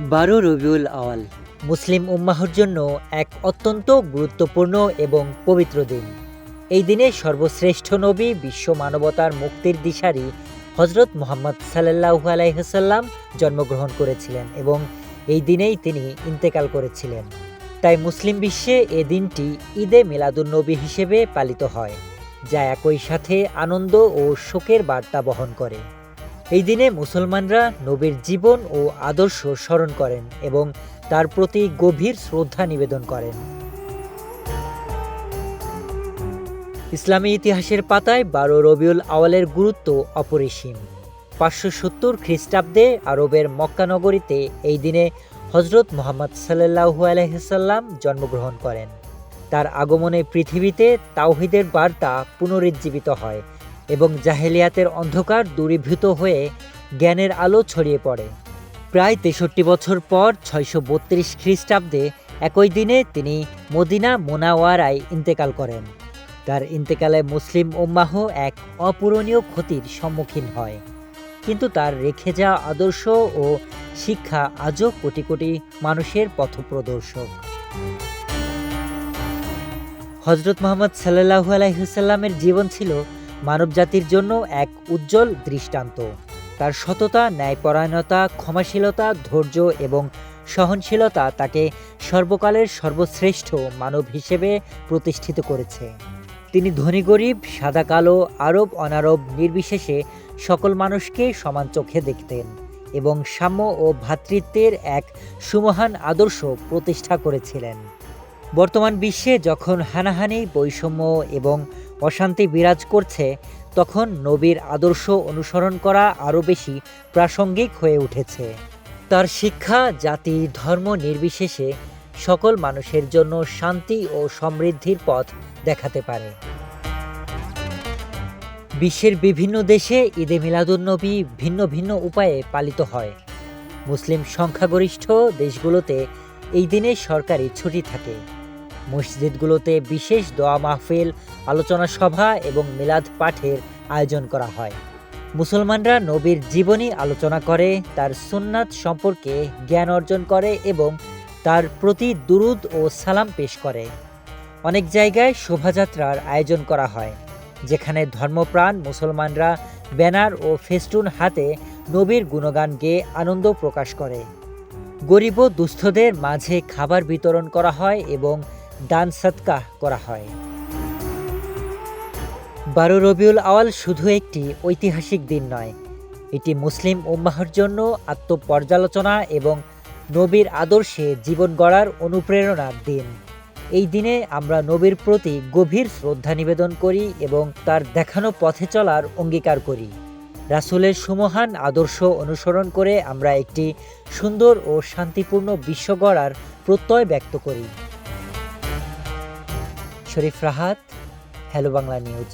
বারো রবিউল আওয়াল। মুসলিম উম্মাহর জন্য এক অত্যন্ত গুরুত্বপূর্ণ এবং পবিত্র দিন। এই দিনে সর্বশ্রেষ্ঠ নবী বিশ্ব মানবতার মুক্তির দিশারি হজরত মোহাম্মদ সাল্লাহু আলাইসাল্লাম জন্মগ্রহণ করেছিলেন এবং এই দিনেই তিনি ইন্তেকাল করেছিলেন। তাই মুসলিম বিশ্বে এ দিনটি ঈদে মিলাদুন্নবী হিসেবে পালিত হয়, যা একই সাথে আনন্দ ও শোকের বার্তা বহন করে। এই দিনে মুসলমানরা নবীর জীবন ও আদর্শ স্মরণ করেন এবং তার প্রতি গভীর শ্রদ্ধা নিবেদন করেন। ইসলামী ইতিহাসের পাতায় বারো রবিউল আওয়ালের গুরুত্ব অপরিসীম। পাঁচশো সত্তর খ্রিস্টাব্দে আরবের মক্কানগরীতে এই দিনে হজরত মোহাম্মদ সাল্লাহু আলহিসাল্লাম জন্মগ্রহণ করেন। তার আগমনে পৃথিবীতে তাওহিদের বার্তা পুনরুজ্জীবিত হয় এবং জাহেলিয়াতের অন্ধকার দূরীভূত হয়ে জ্ঞানের আলো ছড়িয়ে পড়ে। প্রায় তেষট্টি বছর পর ছয়শো বত্রিশ খ্রিস্টাব্দে একই দিনে তিনি মদিনা মোনাওয়ারায় ইন্তেকাল করেন। তার ইন্তেকালে মুসলিম উম্মাহ এক অপূরণীয় ক্ষতির সম্মুখীন হয়। কিন্তু তার রেখে যাওয়া আদর্শ ও শিক্ষা আজও কোটি কোটি মানুষের পথপ্রদর্শক। হজরত মোহাম্মদ সাল্লাহু আলাইসাল্লামের জীবন ছিল মানবজাতির জন্য এক উজ্জ্বল দৃষ্টান্ত। তার সততা, ন্যায়পরায়ণতা, ক্ষমাশীলতা, ধৈর্য এবং সহনশীলতা তাকে সর্বকালের সর্বশ্রেষ্ঠ মানব হিসেবে প্রতিষ্ঠিত করেছে। তিনি ধনী গরিব, সাদা কালো, আরব অনারব নির্বিশেষে সকল মানুষকে সমান চোখে দেখতেন এবং সাম্য ও ভ্রাতৃত্বের এক সুমহান আদর্শ প্রতিষ্ঠা করেছিলেন। বর্তমান বিশ্বে যখন হানাহানি, বৈষম্য এবং অশান্তি বিরাজ করছে, তখন নবীর আদর্শ অনুসরণ করা আরও বেশি প্রাসঙ্গিক হয়ে উঠেছে। তার শিক্ষা, জাতি, ধর্ম নির্বিশেষে সকল মানুষের জন্য শান্তি ও সমৃদ্ধির পথ দেখাতে পারে। বিশ্বের বিভিন্ন দেশে ঈদে মিলাদুন্নবী ভিন্ন ভিন্ন উপায়ে পালিত হয়। মুসলিম সংখ্যাগরিষ্ঠ দেশগুলোতে এই দিনে সরকারি ছুটি থাকে। মসজিদগুলোতে বিশেষ দোয়া মাহফিল, আলোচনা সভা এবং মিলাদ পাঠের আয়োজন করা হয়। মুসলমানরা নবীর জীবনী আলোচনা করে, তার সুন্নাত সম্পর্কে জ্ঞান অর্জন করে এবং তার প্রতি দুরুদ ও সালাম পেশ করে। অনেক জায়গায় শোভাযাত্রার আয়োজন করা হয়, যেখানে ধর্মপ্রাণ মুসলমানরা ব্যানার ও ফেস্টুন হাতে নবীর গুণগান গেয়ে আনন্দ প্রকাশ করে। গরিব ও দুস্থদের মাঝে খাবার বিতরণ করা হয় এবং দান সৎকাহ করা হয়। বারো রবিউল আওয়াল শুধু একটি ঐতিহাসিক দিন নয়, এটি মুসলিম উম্মাহর জন্য আত্মপর্যালোচনা এবং নবীর আদর্শে জীবন গড়ার অনুপ্রেরণার দিন। এই দিনে আমরা নবীর প্রতি গভীর শ্রদ্ধা নিবেদন করি এবং তার দেখানো পথে চলার অঙ্গীকার করি। রাসুলের সুমহান আদর্শ অনুসরণ করে আমরা একটি সুন্দর ও শান্তিপূর্ণ বিশ্ব গড়ার প্রত্যয় ব্যক্ত করি। Sharif Rahat hello Bangla news